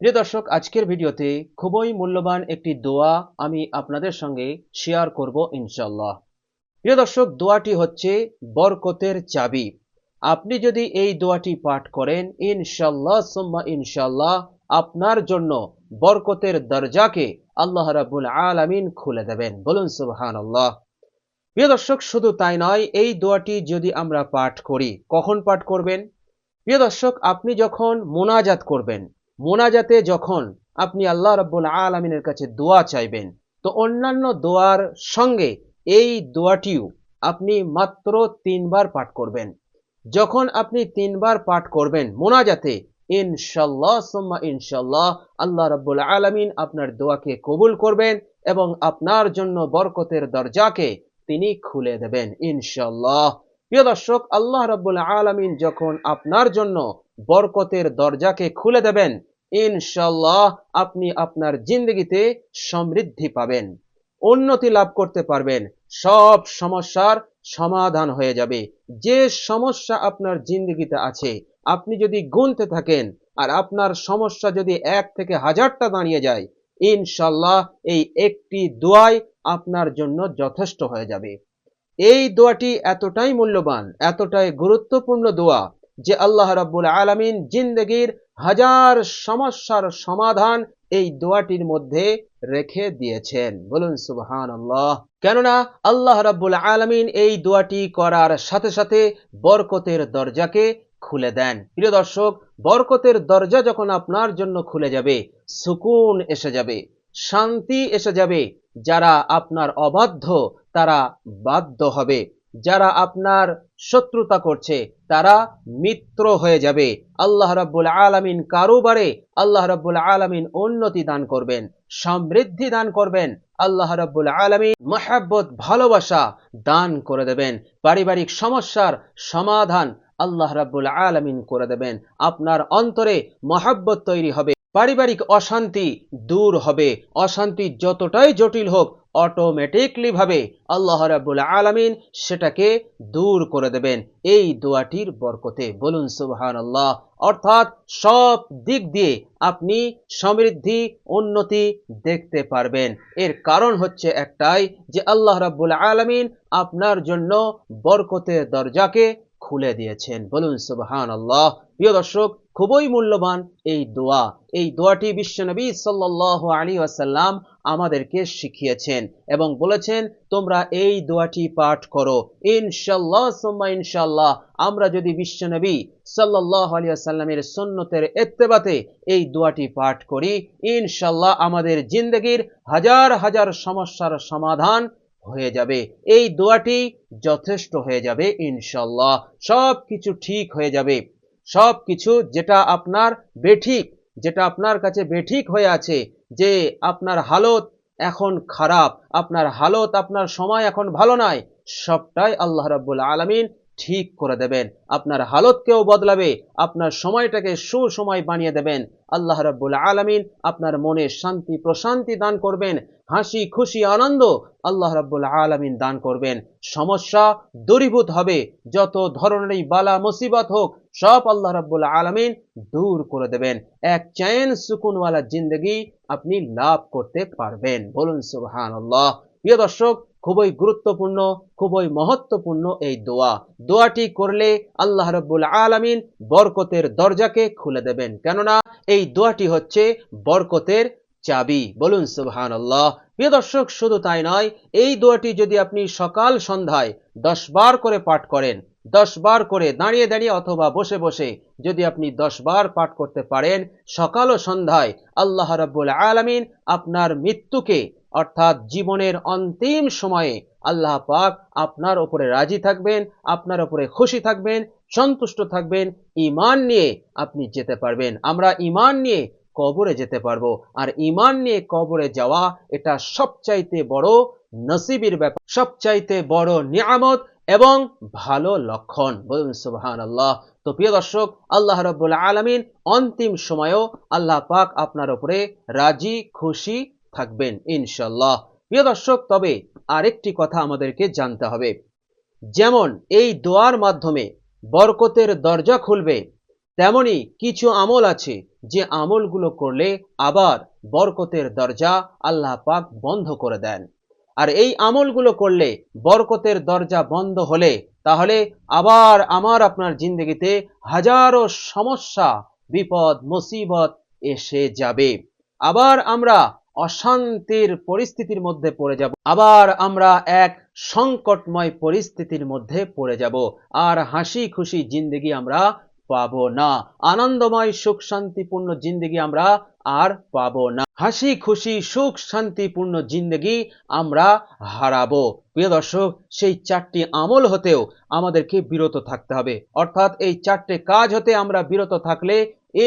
প্রিয় দর্শক, আজকের ভিডিওতে খুবই মূল্যবান একটি দোয়া আমি আপনাদের সঙ্গে শেয়ার করব ইনশাল্লাহ প্রিয় দর্শক, দোয়াটি হচ্ছে বরকতের চাবি। আপনি যদি এই দোয়াটি পাঠ করেন ইনশাল্লাহ সুম্মা ইনশাল্লাহ আপনার জন্য বরকতের দরজাকে আল্লাহ রাবুল আলামিন খুলে দেবেন। বলুন, সুবহানাল্লাহ। প্রিয় দর্শক, শুধু তাই নয়, এই দোয়াটি যদি আমরা পাঠ করি, কখন পাঠ করবেন? প্রিয় দর্শক, আপনি যখন মোনাজাত করবেন মোনাজাতে যখন আপনি আল্লাহ রাব্বুল আলমিনের কাছে দোয়া চাইবেন, তো অন্যান্য দোয়ার সঙ্গে এই দোয়াটিও আপনি মাত্র তিনবার পাঠ করবেন। যখন আপনি তিনবার পাঠ করবেন মোনাজাতে, ইনশাল্লাহ, সুম্মা ইনশাল্লাহ, আল্লাহ রাব্বুল আলামিন আপনার দোয়াকে কবুল করবেন এবং আপনার জন্য বরকতের দরজাকে তিনি খুলে দেবেন, ইনশাল্লাহ। প্রিয় দর্শক, আল্লাহ রাব্বুল আলামিন যখন আপনার জন্য বরকতের দরজাকে খুলে দেবেন। ইনশাল্লাহ আপনি আপনার জিন্দগিতে সমৃদ্ধি পাবেন। উন্নতি লাভ করতে পারবেন। সব সমস্যার সমাধান হয়ে যাবে। যে সমস্যা আপনার জিন্দগিতে আছে, আপনি যদি গুনতে থাকেন আর আপনার সমস্যা যদি এক থেকে হাজারটা দাঁড়িয়ে যায় ইনশাল্লাহ এই একটি দোয়াই আপনার জন্য যথেষ্ট হয়ে যাবে। এই দোয়াটি এতটাই মূল্যবান, এতটাই গুরুত্বপূর্ণ দোয়া যে আল্লাহ রাব্বুল আলামিন জিন্দগির হাজার সমস্যার সমাধান এই দোয়াটির মধ্যে রেখে দিয়েছেন। বলুন সুবহান আল্লাহ কেননা আল্লাহ রাব্বুল আলামিন এই দোয়াটি করার সাথে সাথে বরকতের দরজাকে খুলে দেন। প্রিয় দর্শক, বরকতের দরজা যখন আপনার জন্য খুলে যাবে, সুকুন এসে যাবে, শান্তি এসে যাবে, যারা আপনার অবাধ্য, তারা বাধ্য হবে। যারা আপনার শত্রুতা করছে, তারা মিত্র হয়ে যাবে। আল্লাহ রাব্বুল আলামিন কারোবারে আল্লাহ রাব্বুল আলামিন উন্নতি দান করবেন, সমৃদ্ধি দান করবেন। আল্লাহ রাব্বুল আলামিন মহাব্বত, ভালোবাসা দান করে দেবেন। পারিবারিক সমস্যার সমাধান আল্লাহ রাব্বুল আলমিন করে দেবেন। আপনার অন্তরে মহাব্বত তৈরি হবে। পারিবারিক অশান্তি দূর হবে। অশান্তি যতটাই জটিল হোক অটোমেটিকলি ভাবে আল্লাহ রাব্বুল আলামিন সেটাকে দূর করে দেবেন। এই দোয়াটির বরকতে বলুন সুবহান আল্লাহ অর্থাৎ সব দিক দিয়ে আপনি সমৃদ্ধি, উন্নতি দেখতে পারবেন। এর কারণ হচ্ছে একটাই যে আল্লাহ রাব্বুল আলামিন আপনার জন্য বরকতের দরজাকে খুলে দিয়েছেন। বলুন সুবহান আল্লাহ প্রিয় দর্শক খুবই মূল্যবান এই দোয়া। এই দোয়াটি বিশ্বনবী সাল্লাহ আলী আসাল্লাম আমাদেরকে শিখিয়েছেন এবং বলেছেন, তোমরা এই দোয়াটি পাঠ করো। ইনশাল্লাহ সোম্মা ইনশাল্লাহ আমরা যদি বিশ্বনবী সাল্লাহ আলী আসাল্লামের সন্ন্যতের এত্তেবাতে এই দোয়াটি পাঠ করি ইনশাল্লাহ আমাদের জিন্দগির হাজার হাজার সমস্যার সমাধান হয়ে যাবে। এই দোয়াটি যথেষ্ট হয়ে যাবে ইনশাল্লাহ সব কিছু ঠিক হয়ে যাবে। সব কিছু যেটা আপনার বেঠিক, যেটা আপনার কাছে বেঠিক হয়ে আছে, যে আপনার হালত এখন খারাপ, আপনার হালত, আপনার সময় এখন ভালো নয় সবটাই আল্লাহ রাব্বুল আলমিন ঠিক করে দেবেন। আপনার হালতকেও বদলাবে, আপনার সময়টাকে সুসময় বানিয়ে দেবেন। আল্লাহ রাব্বুল আলমিন আপনার মনে শান্তি, প্রশান্তি দান করবেন, হাসি, খুশি, আনন্দ আল্লাহ রাব্বুল আলমিন দান করবেন। সমস্যা দূরীভূত হবে, যত ধরনেরই বালা মুসিবত হোক, সব আল্লাহ রাব্বুল আলমিন দূর করে দেবেন। এক চ্যান সুকুনওয়ালা জিন্দগি আপনি লাভ করতে পারবেন। বলুন সুবহান আল্লাহ প্রিয় দর্শক খুবই গুরুত্বপূর্ণ, খুবই মহত্বপূর্ণ এই দোয়া। দোয়াটি করলে আল্লাহ রব্বুল আলমিন বরকতের দরজাকে খুলে দেবেন। কেননা এই দোয়াটি হচ্ছে বরকতের চাবি। বলুন সুবহান আল্লাহ প্রিয় দর্শক, শুধু তাই নয়, এই দোয়াটি যদি আপনি সকাল সন্ধ্যায় দশ বার করে পাঠ করেন, দশ বার করে দাঁড়িয়ে দাঁড়িয়ে অথবা বসে বসে যদি আপনি দশ বার পাঠ করতে পারেন, সকাল ও সন্ধ্যায় আল্লাহ রাব্বুল আলমিন আপনার মৃত্যুকে অর্থাৎ জীবনের অন্তিম সময়ে আল্লাহ পাক আপনার ওপরে রাজি থাকবেন, আপনার ওপরে খুশি থাকবেন, সন্তুষ্ট থাকবেন ইমান নিয়ে আপনি যেতে পারবেন। আমরা ইমান নিয়ে কবরে যেতে পারব। আর ইমান নিয়ে কবরে যাওয়া এটা সবচাইতে বড় নসিবের ব্যাপার, সবচাইতে বড় নিয়ামত এবং ভালো লক্ষণ। বলুন সুবহান আল্লাহ তো প্রিয় দর্শক, আল্লাহ রব্বুল আলমিন অন্তিম সময়েও আল্লাহ পাক আপনার উপরে রাজি, খুশি থাকবেন ইনশাল্লাহ প্রিয় দর্শক, তবে আরেকটি কথা আমাদেরকে জানতে হবে। যেমন এই দোয়ার মাধ্যমে বরকতের দরজা খুলবে, তেমনি কিছু আমল আছে যে আমলগুলো করলে আবার বরকতের দরজা আল্লাহ পাক বন্ধ করে দেন। আর এই আমলগুলো করলে বরকতের দরজা বন্ধ হলে তাহলে আবার আমার আপনার জিন্দগিতে হাজারো সমস্যা, বিপদ, মুসিবত এসে যাবে। আবার আমরা অশান্তির পরিস্থিতির মধ্যে পড়ে যাব। আবার আমরা এক সংকটময় পরিস্থিতির মধ্যে পড়ে যাব। আর হাসি খুশি জিন্দগি আমরা পাবো না। আনন্দময় সুখ শান্তিপূর্ণ জিন্দগি আমরা আর পাবো না। হাসি খুশি সুখ শান্তিপূর্ণ জিন্দগি আমরা হারাবো। প্রিয় দর্শক, সেই চারটি আমল হতেও আমাদেরকে বিরত থাকতে হবে। অর্থাৎ এই চারটে কাজ হতে আমরা বিরত থাকলে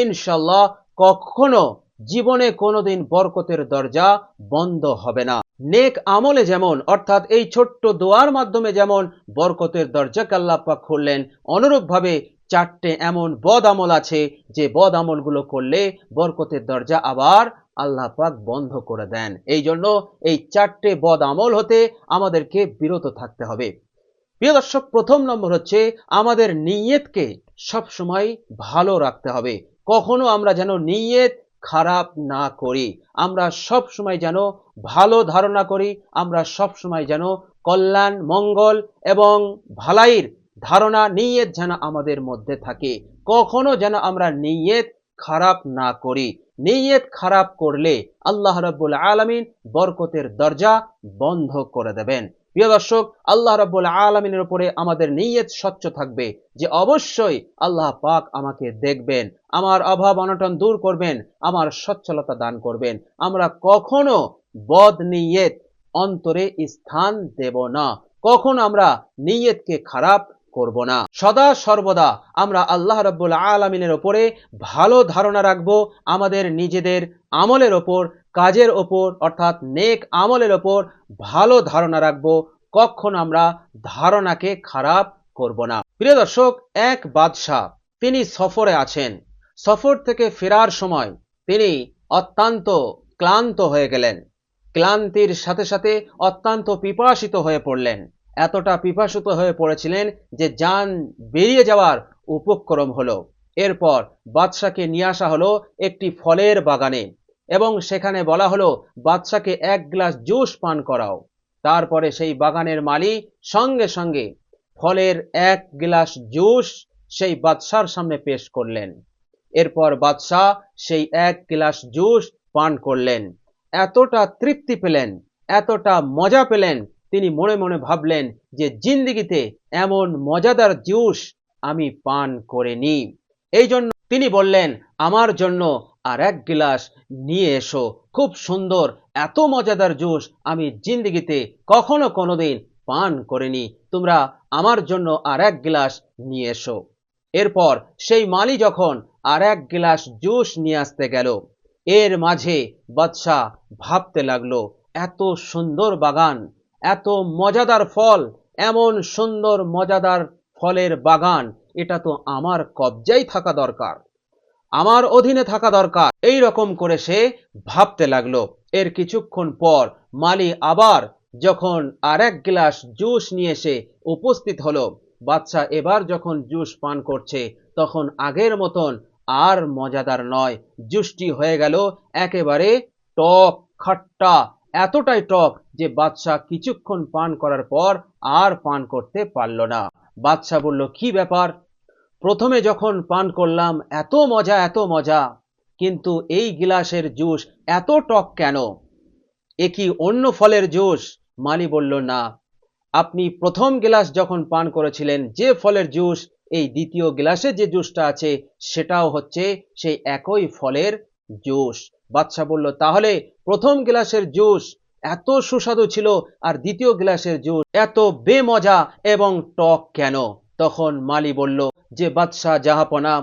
ইনশাল্লাহ কখনো জীবনে কোনোদিন বরকতের দরজা বন্ধ হবে না। নেক আমলে যেমন, অর্থাৎ এই ছোট্ট দোয়ার মাধ্যমে যেমন বরকতের দরজা আল্লাহ পাক খুললেন, অনুরূপভাবে চারটে এমন বদ আমল আছে যে বদ আমলগুলো করলে বরকতের দরজা আবার আল্লাহ পাক বন্ধ করে দেন। এই জন্য এই চারটে বদ আমল হতে আমাদেরকে বিরত থাকতে হবে। প্রিয় দর্শক, প্রথম নম্বর হচ্ছে আমাদের নিয়তকে সবসময় ভালো রাখতে হবে। কখনো আমরা যেন নিয়ত খারাপ না করি। আমরা সব সময় যেন ভালো ধারণা করি, আমরা সব সময় যেন কল্যাণ, মঙ্গল এবং ভালাইয়ের ধারণা, নিয়ত যেন আমাদের মধ্যে থাকে। কখনো যেন আমরা নিয়ত খারাপ না করি। নিয়ত খারাপ করলে আল্লাহ রাব্বুল আলামিন বরকতের দরজা বন্ধ করে দেবেন। প্রিয় দর্শক, আল্লাহ রাব্বুল আলমিনের উপরে আমাদের নিয়ত স্বচ্ছ থাকবে যে অবশ্যই আল্লাহ পাক আমাকে দেখবেন, আমার অভাব অনটন দূর করবেন, আমার সচ্ছলতা দান করবেন। আমরা কখনো বদ নিয়ত অন্তরে স্থান দেব না। কখন আমরা নিয়তকে খারাপ করব না। সদা সর্বদা আমরা আল্লাহ রব্বুল আলমিনের ওপরে ভালো ধারণা রাখব, আমাদের নিজেদের আমলের ওপর, কাজের ওপর, অর্থাৎ নেক আমলের ওপর ভালো ধারণা রাখব। কখন আমরা ধারণাকে খারাপ করব না। প্রিয় দর্শক, এক বাদশাহ, তিনি সফরে আছেন। সফর থেকে ফেরার সময় তিনি অত্যন্ত ক্লান্ত হয়ে গেলেন। ক্লান্তির সাথে সাথে অত্যন্ত পিপাসিত হয়ে পড়লেন। এতটা পিপাসিত হয়ে পড়েছিলেন যে যান বেরিয়ে যাওয়ার উপক্রম হলো। এরপর বাদশাকে নিয়ে আসা হলো একটি ফলের বাগানে এবং সেখানে বলা হলো, বাদশাকে এক গ্লাস জুস পান করাও। তারপরে সেই বাগানের মালি সঙ্গে সঙ্গে ফলের এক গ্লাস জুস সেই বাদশার সামনে পেশ করলেন। এরপর বাদশাহ সেই এক গ্লাস জুস পান করলেন। এতটা তৃপ্তি পেলেন, এতটা মজা পেলেন তিনি মনে মনে ভাবলেন যে জিন্দিগিতে এমন মজাদার জুস আমি পান করিনি। এই জন্য তিনি বললেন, আমার জন্য আর এক গ্লাস নিয়ে এসো। খুব সুন্দর, এত মজাদার জুস আমি জিন্দিগিতে কখনো কোনোদিন পান করিনি। তোমরা আমার জন্য আর এক গ্লাস নিয়ে এসো। এরপর সেই মালি যখন আর এক গ্লাস জুস নিয়ে আসতে গেল, এর মাঝে বাদশাহ ভাবতে লাগল, এত সুন্দর বাগান এত মজাদার ফল, এমন সুন্দর মজাদার ফলের বাগান, এটা তো আমার কবজাই থাকা দরকার। আমার অধীনে থাকা দরকার। এই রকম করে সে ভাবতে লাগল। এর কিছুক্ষণ পর মালি আবার যখন আর এক গ্লাস জুস নিয়ে এসে উপস্থিত হলো বাচ্চা এবার যখন জুস পান করছে, তখন আগের মতন আর মজাদার নয়। জুসটি হয়ে গেল একেবারে টক, খাট্টা এতটাই টক যে বাদশাহ কিছুক্ষণ পান করার পর আর পান করতে পারল না। বাদশাহ বলল, কি ব্যাপার? প্রথমে যখন পান করলাম, এত মজা এত মজা। কিন্তু এই গিলাসের জুস এত টক কেন? এ কি অন্য ফলের জুস? মালি বলল, না। আপনি প্রথম গ্লাস যখন পান করেছিলেন, যে ফলের জুস, এই দ্বিতীয় গ্লাসে যে জুসটা আছে, সেটাও হচ্ছে সেই একই ফলের জুস। বাদশাহ বলল, তাহলে প্রথম গ্লাসের জুস এত সুস্বাদু ছিল আর দ্বিতীয় গ্লাসের জুস এত বেমজা এবং টক কেন? তখন মালি বলল, যে বাদশাহ জাহাপনা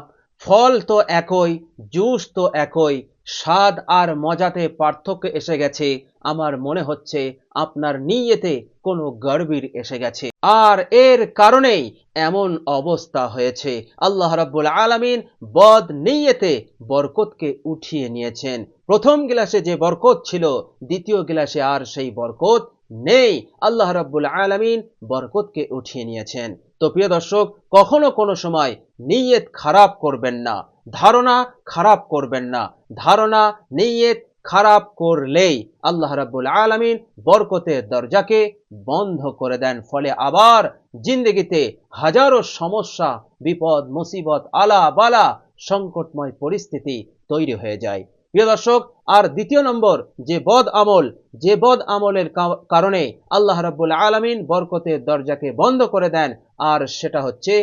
ফল তো একই, জুস তো একই, স্বাদ আর মজাতে পার্থক্য এসে গেছে। আমার মনে হচ্ছে আপনার নিয়েতে কোনো গর্বির এসে গেছে। আর এর কারণেই এমন অবস্থা হয়েছে। আল্লাহ রাব্বুল আলামিন বদ নিয়েতে বরকতকে উঠিয়ে নিয়েছেন। প্রথম গ্লাসে যে বরকত ছিল, দ্বিতীয় গ্লাসে আর সেই বরকত নেই। আল্লাহ রাব্বুল আলামিন বরকতকে উঠিয়ে নিয়েছেন। তো প্রিয় দর্শক, কখনো কোনো সময় নিয়ত খারাপ করবেন না, ধারণা খারাপ করবেন না। ধারণা, নিয়ত খারাপ করলেই আল্লাহ রাব্বুল আলামিন বরকতের দরজাকে বন্ধ করে দেন। ফলে আবার জিন্দগিতে হাজারো সমস্যা, বিপদ, মুসিবত আলা বালা সংকটময় পরিস্থিতি তৈরি হয়ে যায়। প্রিয় দর্শক, আর দ্বিতীয় নম্বর, যে বদ আমল, যে বদ আমলের কারণে আল্লাহ রাব্বুল আলামিন বরকতের দরজাকে বন্ধ করে দেন, আর সেটা হচ্ছে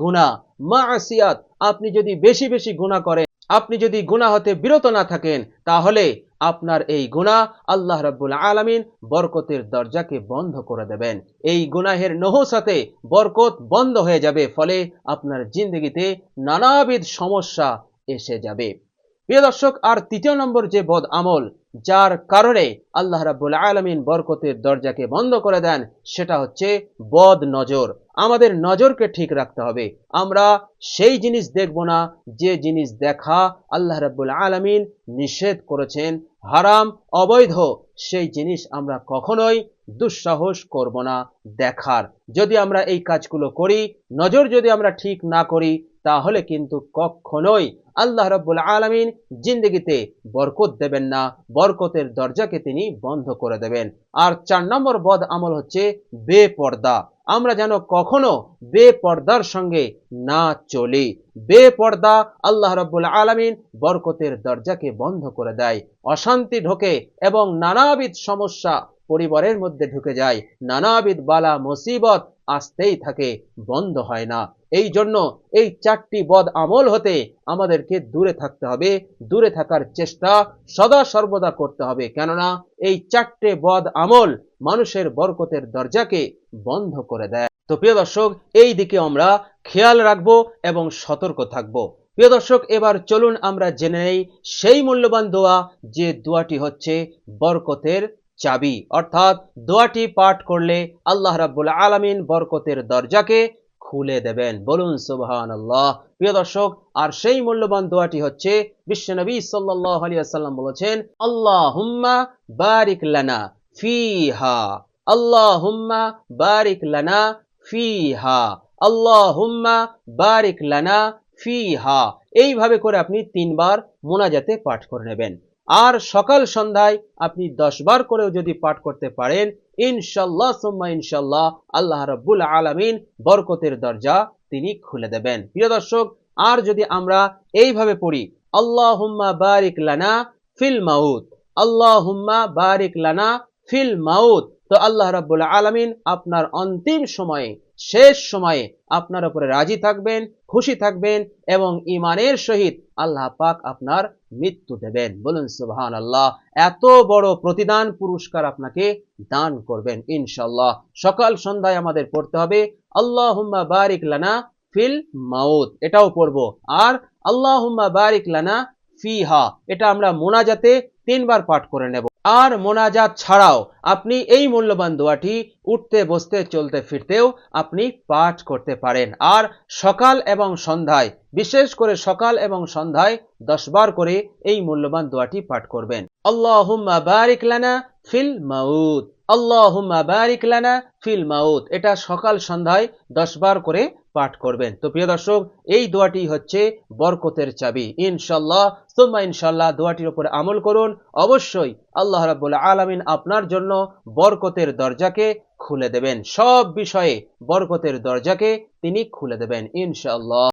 গুণা মা মাসিয়াত, আপনি যদি বেশি বেশি গুনাহ করেন, আপনি যদি গুনাহ হতে বিরত না থাকেন, তাহলে আপনার এই গুণা আল্লাহ রব্বুল আলমিন বরকতের দরজাকে বন্ধ করে দেবেন। এই গুনাহের নহসাতে বরকত বন্ধ হয়ে যাবে, ফলে আপনার জিন্দগিতে নানাবিধ সমস্যা এসে যাবে। প্রিয় দর্শক, আর তৃতীয় নম্বর যে বদ আমল, যার কারণে আল্লাহ রাব্বুল আলামিন বরকতের দরজাকে বন্ধ করে দেন, সেটা হচ্ছে বদ নজর। আমাদের নজরকে ঠিক রাখতে হবে। আমরা সেই জিনিস দেখব না, যে জিনিস দেখা আল্লাহ রাব্বুল আলামিন নিষেধ করেছেন। হারাম, অবৈধ, সেই জিনিস আমরা কখনোই দুঃসাহস করব না দেখার। যদি আমরা এই কাজগুলো করি, নজর যদি আমরা ঠিক না করি, তাহলে কিন্তু কখনোই আল্লাহ রাব্বুল আলামিন জিন্দগিতে বরকত দেবেন না, বরকতের দরজাকে তিনি বন্ধ করে দেবেন। আর চার নম্বর বদ আমল হচ্ছে বেপর্দা। আমরা যেন কখনো বেপর্দার সঙ্গে না চলি। বেপর্দা আল্লাহ রাব্বুল আলামিন বরকতের দরজাকে বন্ধ করে দেয়। অশান্তি ঢোকে এবং নানাবিধ সমস্যা পরিবারের মধ্যে ঢুকে যায়। নানাবিধ বালা মুসিবত আসতেই থাকে, বন্ধ হয় না। এই জন্য এই চারটি বদ আমল হতে আমাদেরকে দূরে থাকতে হবে, দূরে থাকার চেষ্টা সদা সর্বদা করতে হবে। কেননা এই চারটে বদ আমল মানুষের বরকতের দরজাকে বন্ধ করে দেয়। তো প্রিয় দর্শক, এই দিকে আমরা খেয়াল রাখব এবং সতর্ক থাকব। প্রিয় দর্শক, এবার চলুন আমরা জেনে নেই সেই মূল্যবান দোয়া যে দোয়াটি হচ্ছে বরকতের চাবি। অর্থাৎ দোয়াটি পাঠ করলে আল্লাহ রাব্বুল আলামিন বরকতের দরজাকে খুলে দেবেন। বলুন সুবহান আল্লাহ প্রিয় দর্শক, আর সেই মূল্যবান দোয়াটি হচ্ছে বিশ্বনবী সাল্লাল্লাহু আলাইহি ওয়াসাল্লাম বলেছেন, আল্লাহুম্মা বারিক লানা ফিহা। আল্লাহুম্মা বারিক লানা ফিহা। আল্লাহুম্মা বারিক লানা ফিহা। এইভাবে করে আপনি তিনবার মোনাজাতে পাঠ করে নেবেন। আর সকাল সন্ধ্যায় আপনি দশ বার করেও যদি পাঠ করতে পারেন, ইনশাল্লাহ সুম্মা ইনশাল্লাহ আল্লাহ রব্বুল আলামিন বরকতের দরজা তিনি খুলে দেবেন। প্রিয় দর্শক, আর যদি আমরা এইভাবে পড়ি, আল্লাহুম্মা বারিক লানা ফিল মাউত, আল্লাহুম্মা বারিক লানা ফিল মাউত, তো আল্লাহ রাব্বুল আলামিন আপনার অন্তিম সময়ে শেষ সময়ে আপনার উপরে রাজি থাকবেন, খুশি থাকবেন এবং ইমানের সহিত আল্লাহ পাক আপনার মৃত্যু দেবেন। বলুন সুবহান আল্লাহ এত বড় প্রতিদান পুরস্কার আপনাকে দান করবেন ইনশাল্লাহ সকাল সন্ধ্যায় আমাদের পড়তে হবে, আল্লাহুম্মা বারিক লানা ফিল মাউত। এটাও পড়ব। আর, আল্লাহুম্মা বারিক লানা ফিহা। এটা আমরা মোনাজাতে তিনবার পাঠ করে নেব। আর মোনাজাত ছাড়াও আপনি এই মূল্যবান দোয়াটি উঠতে, বসতে, চলতে, ফিরতেও আপনি পাঠ করতে পারেন। আর সকাল এবং সন্ধ্যায়, বিশেষ করে সকাল এবং সন্ধ্যায় দশ বার করে এই মূল্যবান দোয়াটি পাঠ করবেন। আল্লাহুম্মা বারিক লানা ফিল মাউত। আল্লাহুম্মা বারিক লানা ফিল মাউত। এটা সকাল সন্ধ্যায় দশ বার করে পাঠ করবেন। তো প্রিয় দর্শক, এই দোয়াটি হচ্ছে বরকতের চাবি। ইনশাল্লাহ সোম্মা ইনশাল্লাহ দোয়াটির উপরে আমল করুন। অবশ্যই আল্লাহ রাবুল আলমিন আপনার জন্য বরকতের দরজাকে খুলে দেবেন। সব বিষয়ে বরকতের দরজাকে তিনি খুলে দেবেন, ইনশাআল্লাহ।